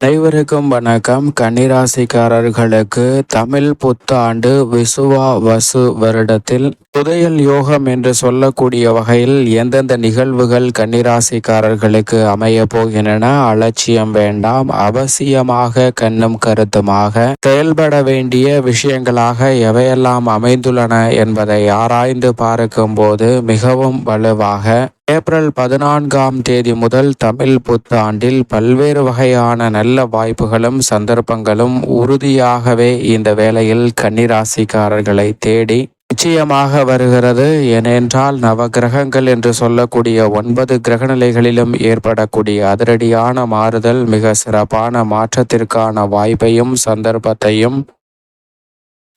அனைவருக்கும் வணக்கம். கன்னிராசிக்காரர்களுக்கு தமிழ் புத்தாண்டு விசுவா வசு வருடத்தில் புதையல் யோகம் என்று சொல்லக்கூடிய வகையில் எந்தெந்த நிகழ்வுகள் கன்னிராசிக்காரர்களுக்கு அமைய போகின்றன? அலட்சியம் வேண்டாம். அவசியமாக கண்ணும் கருத்துமாக செயல்பட வேண்டிய விஷயங்களாக எவையெல்லாம் அமைந்துள்ளன என்பதை ஆராய்ந்து பார்க்கும்போது மிகவும் வலுவாக ஏப்ரல் பதினான்காம் தேதி முதல் தமிழ் புத்தாண்டில் பல்வேறு வகையான நல்ல வாய்ப்புகளும் சந்தர்ப்பங்களும் உறுதியாகவே இந்த வேளையில் கன்னிராசிக்காரர்களை தேடி நிச்சயமாக வருகிறது. ஏனென்றால் நவ கிரகங்கள் என்று சொல்லக்கூடிய ஒன்பது கிரகநிலைகளிலும் ஏற்படக்கூடிய அதிரடியான மாறுதல் மிக சிறப்பான மாற்றத்திற்கான வாய்ப்பையும் சந்தர்ப்பத்தையும்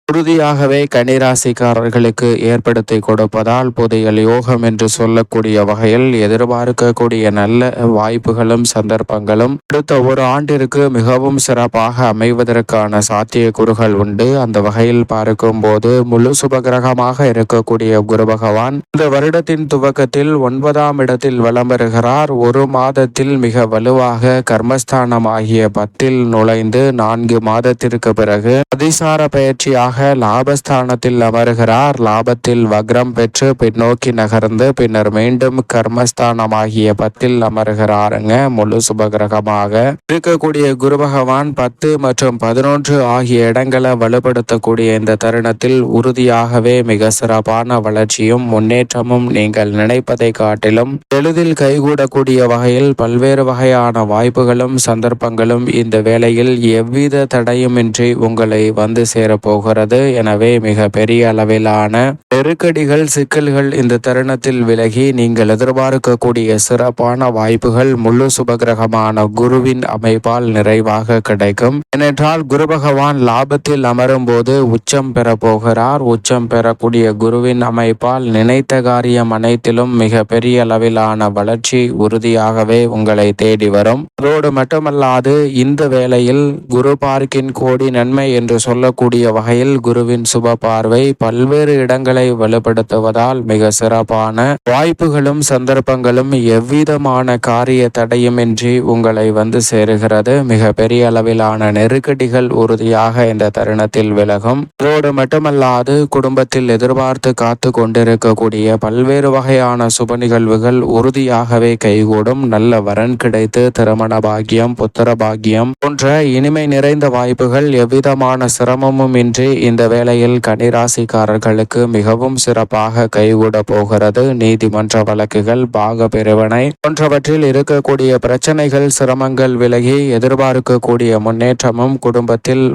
உறுதியாகவே கன்னிராசிக்காரர்களுக்கு ஏற்படுத்தி கொடுப்பதால் புதையல் யோகம் என்று சொல்லக்கூடிய வகையில் எதிர்பார்க்கக்கூடிய நல்ல வாய்ப்புகளும் சந்தர்ப்பங்களும் அடுத்த ஒரு ஆண்டிற்கு மிகவும் சிறப்பாக அமைவதற்கான சாத்தியக்கூறுகள் உண்டு. அந்த வகையில் பார்க்கும் போது முழு சுபகிரகமாக இருக்கக்கூடிய குரு பகவான் இந்த வருடத்தின் துவக்கத்தில் ஒன்பதாம் இடத்தில் வலம் வருகிறார். ஒரு மாதத்தில் மிக வலுவாக கர்மஸ்தானம் ஆகிய பத்தில் நுழைந்து நான்கு மாதத்திற்கு பிறகு அதிசார பயிற்சியாக லாபஸ்தானத்தில் அமர்கிறார். லாபத்தில் வக்ரம் பெற்று பின்னோக்கி நகர்ந்து பின்னர் மீண்டும் கர்மஸ்தானமாகிய பத்தில் அமர்கிறாருங்க. முழு சுபகிரகமாக இருக்கக்கூடிய குரு பகவான் பத்து மற்றும் பதினொன்று ஆகிய இடங்களை வலுப்படுத்தக்கூடிய இந்த தருணத்தில் உறுதியாகவே மிக சிறப்பான வளர்ச்சியும் முன்னேற்றமும் நீங்கள் நினைப்பதை காட்டிலும் எளிதில் கைகூடக்கூடிய வகையில் பல்வேறு வகையான வாய்ப்புகளும் சந்தர்ப்பங்களும் இந்த வேளையில் எவ்வித தடையுமின்றி உங்களை வந்து சேரப்போகிறது. வருகிறது. எனவே மிக பெரிய அளவிலான நெருக்கடிகள் சிக்கல்கள் இந்த தருணத்தில் விலகி நீங்கள் எதிர்பார்க்கக்கூடிய சிறப்பான வாய்ப்புகள் முழு சுபகிரகமான குருவின் அமைப்பால் நிறைவாக கிடைக்கும். ஏனென்றால் குரு பகவான் லாபத்தில் அமரும் போது உச்சம் பெற போகிறார். உச்சம் பெறக்கூடிய குருவின் அமைப்பால் நினைத்த காரியம் அனைத்திலும் மிக பெரிய அளவிலான வளர்ச்சி உறுதியாகவே உங்களை தேடி வரும். அதோடு மட்டுமல்லாது இந்த வேளையில் குரு பார்க்கின் கோடி நன்மை என்று சொல்லக்கூடிய வகையில் குருவின் சுப பார்வை பல்வேறு இடங்களை வலுப்படுத்துவதால் மிக சிறப்பான வாய்ப்புகளும் சந்தர்ப்பங்களும் எவ்விதமான காரிய தடையுமின்றி உங்களை வந்து சேருகிறது. மிக பெரிய அளவிலான நெருக்கடிகள் உறுதியாக இந்த தருணத்தில் விலகும். அதோடு மட்டுமல்லாது குடும்பத்தில் எதிர்பார்த்து காத்து கொண்டிருக்கக்கூடிய பல்வேறு வகையான சுப நிகழ்வுகள் உறுதியாகவே கைகூடும். நல்ல வரன் கிடைத்து திருமண பாக்கியம் புத்திர பாக்கியம் போன்ற இனிமை நிறைந்த வாய்ப்புகள் எவ்விதமான சிரமமும் இன்றி இந்த வேளையில் கனிராசிக்காரர்களுக்கு மிகவும் சிறப்பாக கைகூட போகிறது. நீதிமன்ற வழக்குகள் பாக பிரிவினை போன்றவற்றில் இருக்கக்கூடிய பிரச்சனைகள் சிரமங்கள் விலகி எதிர்பார்க்கக்கூடிய முன்னேற்றமும் குடும்பத்தில்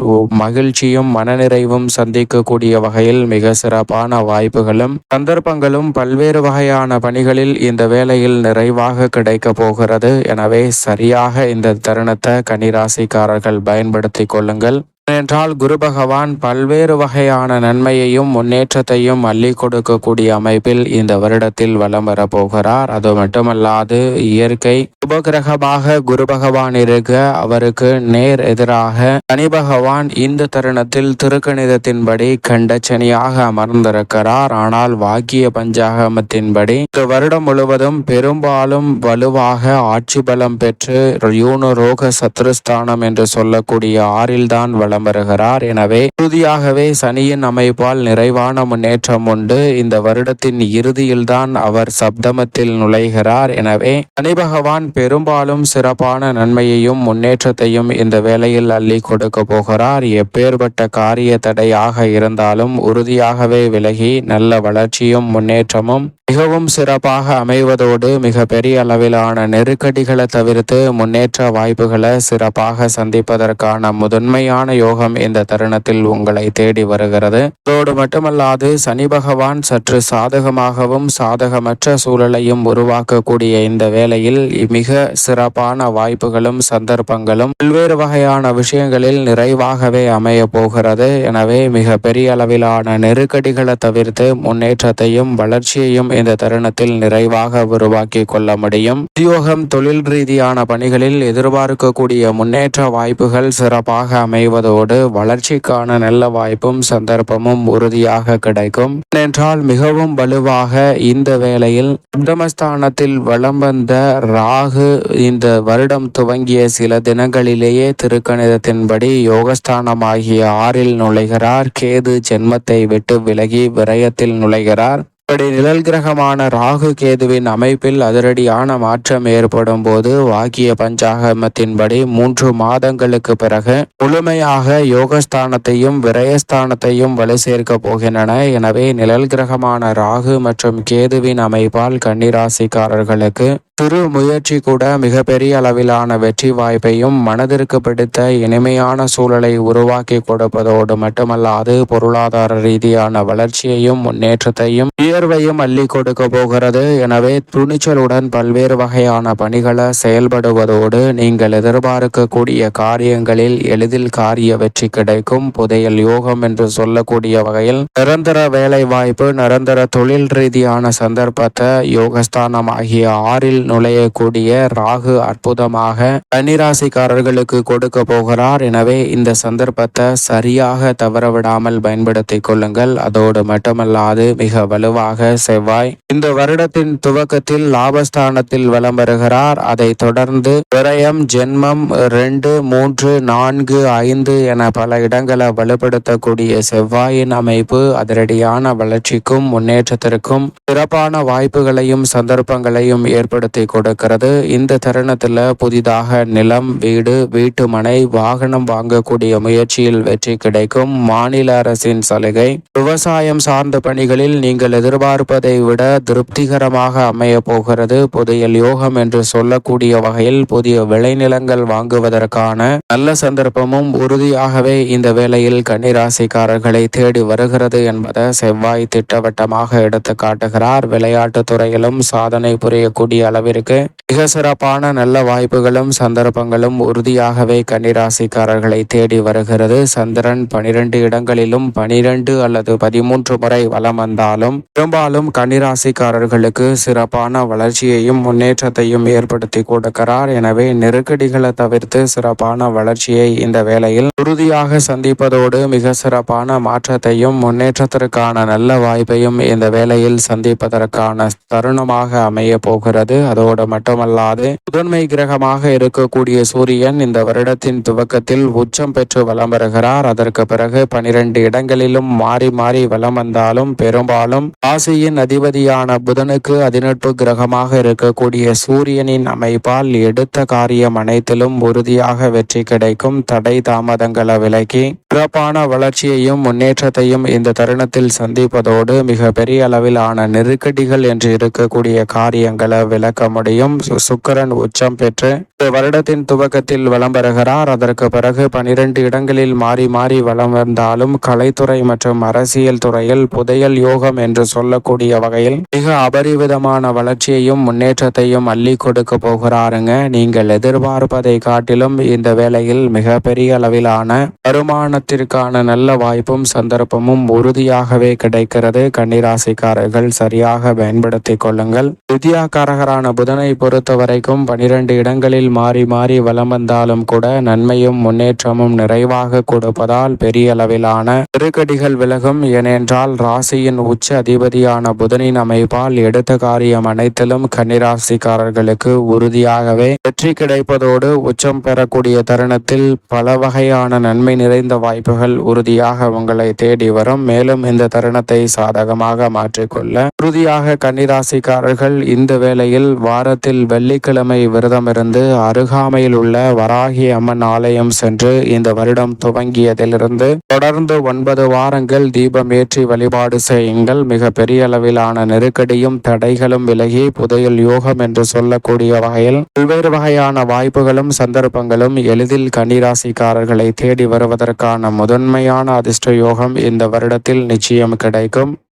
மகிழ்ச்சியும் மனநிறைவும் சந்திக்கக்கூடிய வகையில் மிக சிறப்பான வாய்ப்புகளும் சந்தர்ப்பங்களும் பல்வேறு வகையான பணிகளில் இந்த வேளையில் நிறைவாக கிடைக்க போகிறது. எனவே சரியாக இந்த தருணத்தை கனிராசிக்காரர்கள் பயன்படுத்திக் கொள்ளுங்கள். ஏனென்றால் குரு பகவான் பல்வேறு வகையான நன்மையையும் முன்னேற்றத்தையும் அள்ளி கொடுக்கக்கூடிய அமைப்பில் இந்த வருடத்தில் வலம் வரப்போகிறார் அது மட்டுமல்லாது இயற்கை உபகிரகமாக குரு பகவான் இருக்க அவருக்கு நேர் எதிராக சனி பகவான் இந்த தருணத்தில் திருக்கணிதத்தின்படி கண்டச்சனியாக அமர்ந்திருக்கிறார். ஆனால் வாக்கிய பஞ்சாகமத்தின்படி இந்த வருடம் முழுவதும் பெரும்பாலும் வலுவாக ஆட்சி பலம் பெற்று யூனு ரோக சத்ருஸ்தானம் என்று சொல்லக்கூடிய ஆறில்தான் வளம் வலம் வருகிறார் எனவே உறுதியாகவே சனியின் அமைப்பால் நிறைவான முன்னேற்றம் உண்டு. இந்த வருடத்தின் இறுதியில்தான் அவர் சப்தமத்தில் நுழைகிறார். எனவே சனி பகவான் பெரும்பாலும் சிறப்பான நன்மையையும் முன்னேற்றத்தையும் இந்த வேளையில் அள்ளி கொடுக்க போகிறார். எப்பேற்பட்ட காரிய தடையாக இருந்தாலும் உறுதியாகவே விலகி நல்ல வளர்ச்சியும் முன்னேற்றமும் மிகவும் சிறப்பாக அமைவதோடு மிக பெரிய அளவிலான நெருக்கடிகளை தவிர்த்து முன்னேற்ற வாய்ப்புகளை சிறப்பாக சந்திப்பதற்கான முதன்மையான யோகம் இந்த தருணத்தில் உங்களை தேடி வருகிறது. அதோடு மட்டுமல்லாது சனி பகவான் சற்று சாதகமாகவும் சாதகமற்ற சூழலையும் உருவாக்கக்கூடிய இந்த வேளையில் மிக சிறப்பான வாய்ப்புகளும் சந்தர்ப்பங்களும் பல்வேறு வகையான விஷயங்களில் நிறைவாகவே அமைய போகிறது. எனவே மிக பெரிய அளவிலான நெருக்கடிகளை தவிர்த்து முன்னேற்றத்தையும் வளர்ச்சியையும் இந்த தருணத்தில் நிறைவாக உருவாக்கி கொள்ள முடியும். உத்தியோகம் தொழில் ரீதியான பணிகளில் எதிர்பார்க்கக்கூடிய முன்னேற்ற வாய்ப்புகள் சிறப்பாக அமைவதோடு வளர்ச்சிக்கான நல்ல வாய்ப்பும் சந்தர்ப்பமும் உறுதியாக கிடைக்கும். ஏனென்றால் மிகவும் வலுவாக இந்த வேளையில் உத்தமஸ்தானத்தில் வலம் வந்த ராகு இந்த வருடம் துவங்கிய சில தினங்களிலேயே திருக்கணிதத்தின்படி யோகஸ்தானமாகிய ஆறில் நுழைகிறார். கேது ஜென்மத்தை விட்டு விலகி விரயத்தில் நுழைகிறார். இப்படி நிழல் கிரகமான ராகு கேதுவின் அமைப்பில் அதிரடியான மாற்றம் ஏற்படும் போது வாக்கிய பஞ்சாகமத்தின்படி மூன்று மாதங்களுக்கு பிறகு முழுமையாக யோகஸ்தானத்தையும் விரயஸ்தானத்தையும் வலு சேர்க்க போகின்றன. எனவே நிழல் கிரகமான ராகு மற்றும் கேதுவின் அமைப்பால் கன்னிராசிக்காரர்களுக்கு சிறு முயற்சி கூட மிகப்பெரிய அளவிலான வெற்றி வாய்ப்பையும் மனதிற்கு பிடித்த இனிமையான சூழலை உருவாக்கி கொடுப்பதோடு மட்டுமல்லாது பொருளாதார ரீதியான வளர்ச்சியையும் முன்னேற்றத்தையும் உயர்வையும் அள்ளி கொடுக்க போகிறது. எனவே துணிச்சலுடன் பல்வேறு வகையான பணிகளை செயல்படுவதோடு நீங்கள் எதிர்பார்க்கக்கூடிய காரியங்களில் எளிதில் காரிய வெற்றி கிடைக்கும். புதையல் யோகம் என்று சொல்லக்கூடிய வகையில் நிரந்தர வேலை வாய்ப்பு நிரந்தர தொழில் ரீதியான சந்தர்ப்பத்தை யோகஸ்தானம் ஆகிய ஆறில் நுழையக்கூடிய ராகு அற்புதமாக கன்னிராசிக்காரர்களுக்கு கொடுக்க போகிறார். எனவே இந்த சந்தர்ப்பத்தை சரியாக தவறவிடாமல் பயன்படுத்திக் கொள்ளுங்கள். அதோடு மட்டுமல்லாது மிக வலுவாக செவ்வாய் இந்த வருடத்தின் துவக்கத்தில் லாபஸ்தானத்தில் வலம் வருகிறார். அதை தொடர்ந்து விரயம் ஜென்மம் ரெண்டு மூன்று நான்கு ஐந்து என பல இடங்களை வலுப்படுத்தக்கூடிய செவ்வாயின் அமைப்பு அதிரடியான வளர்ச்சிக்கும் முன்னேற்றத்திற்கும் சிறப்பான வாய்ப்புகளையும் சந்தர்ப்பங்களையும் ஏற்படுத்தி கொடுக்கிறது. இந்த தருணத்தில் புதிதாக நிலம் வீடு வீட்டு மனை வாகனம் வாங்கக்கூடிய முயற்சியில் வெற்றி கிடைக்கும். மாநில அரசின் சலுகை விவசாயம் சார்ந்த பணிகளில் நீங்கள் எதிர் எதிர்பார்ப்பதை விட திருப்திகரமாக அமைய போகிறது. புதியல் யோகம் என்று சொல்லக்கூடிய வகையில் புதிய விளைநிலங்கள் வாங்குவதற்கான நல்ல சந்தர்ப்பமும் உறுதியாகவே இந்த வேளையில் கன்னிராசிக்காரர்களை தேடி வருகிறது என்பதை செவ்வாய் திட்டவட்டமாக எடுத்து காட்டுகிறார். விளையாட்டு துறையிலும் சாதனை புரியக்கூடிய அளவிற்கு மிக சிறப்பான நல்ல வாய்ப்புகளும் சந்தர்ப்பங்களும் உறுதியாகவே கன்னிராசிக்காரர்களை தேடி வருகிறது. சந்திரன் பனிரெண்டு இடங்களிலும் பனிரெண்டு அல்லது பதிமூன்று முறை வலம் வந்தாலும் பெரும்பாலும் கன்னிராசிக்காரர்களுக்கு சிறப்பான வளர்ச்சியையும் முன்னேற்றத்தையும் ஏற்படுத்தி கொடுக்கிறார். எனவே நெருக்கடிகளை தவிர்த்து சிறப்பான வளர்ச்சியை இந்த வேளையில் உறுதியாக சந்திப்பதோடு மிக சிறப்பான மாற்றத்தையும் முன்னேற்றத்திற்கான நல்ல வாய்ப்பையும் இந்த வேளையில் சந்திப்பதற்கான தருணமாக அமைய போகிறது. அதோடு மட்டுமல்லாது முதன்மை கிரகமாக இருக்கக்கூடிய சூரியன் இந்த வருடத்தின் துவக்கத்தில் உச்சம் பெற்று வலம் வருகிறார். அதற்கு பிறகு பனிரெண்டு இடங்களிலும் மாறி மாறி வலம் வந்தாலும் பெரும்பாலும் ராசியின் அதிபதியான புதனுக்கு அதிநட்பு கிரகமாக இருக்கக்கூடிய சூரியனின் அமைப்பால் எடுத்த காரியம் அனைத்திலும் உறுதியாக வெற்றி கிடைக்கும். தடை தாமதங்களை விலக்கி சிறப்பான வளர்ச்சியையும் முன்னேற்றத்தையும் இந்த தருணத்தில் சந்திப்பதோடு மிக பெரிய அளவிலான நெருக்கடிகள் என்று இருக்கக்கூடிய காரியங்களை விளக்க முடியும். சுக்கரன் உச்சம் பெற்று இந்த வருடத்தின் துவக்கத்தில் வலம் பெறுகிறார் அதற்கு பிறகு பனிரெண்டு இடங்களில் மாறி மாறி வலம் வந்தாலும் கலைத்துறை மற்றும் அரசியல் துறையில் புதையல் யோகம் என்று சொல்ல சொல்லக்கூடிய வகையில் மிக அபரிவிதமான வளர்ச்சியையும் முன்னேற்றத்தையும் அள்ளி கொடுக்க போகிறாருங்க. நீங்கள் எதிர்பார்ப்பதை காட்டிலும் இந்த வேளையில் மிக பெரிய அளவிலான வருமானத்திற்கான நல்ல வாய்ப்பும் சந்தர்ப்பமும் உறுதியாகவே கிடைக்கிறது. கன்னிராசிக்காரர்கள் சரியாக பயன்படுத்திக் கொள்ளுங்கள். வித்யாக்காரகரான புதனை பொறுத்த வரைக்கும் பனிரெண்டு இடங்களில் மாறி மாறி வலம் வந்தாலும் கூட நன்மையும் முன்னேற்றமும் நிறைவாக கொடுப்பதால் பெரிய அளவிலான நெருக்கடிகள் விலகும். ஏனென்றால் ராசியின் உச்ச அதிபதி அதிபதியான புதனின் அமைப்பால் எடுத்த காரியம் அனைத்திலும் கன்னிராசிக்காரர்களுக்கு உறுதியாகவே வெற்றி கிடைப்பதோடு உச்சம் பெறக்கூடிய தருணத்தில் பல வகையான நன்மை நிறைந்த வாய்ப்புகள் உறுதியாக உங்களை தேடி வரும். மேலும் இந்த தருணத்தை சாதகமாக மாற்றிக்கொள்ள உறுதியாக கன்னிராசிக்காரர்கள் இந்த வேளையில் வாரத்தில் வெள்ளிக்கிழமை விரதமிருந்து அருகாமையில் உள்ள வராகி அம்மன் ஆலயம் சென்று இந்த வருடம் துவங்கியதிலிருந்து தொடர்ந்து ஒன்பது வாரங்கள் தீபம் ஏற்றி வழிபாடு செய்யுங்கள். மிக பெரிய அளவிலான நெருக்கடியும் தடைகளும் விலகி புதையல் யோகம் என்று சொல்லக்கூடிய வகையில் பல்வேறு வகையான வாய்ப்புகளும் சந்தர்ப்பங்களும் எளிதில் கன்னிராசிக்காரர்களை தேடி வருவதற்கான முதன்மையான அதிர்ஷ்ட யோகம் இந்த வருடத்தில் நிச்சயம் கிடைக்கும்.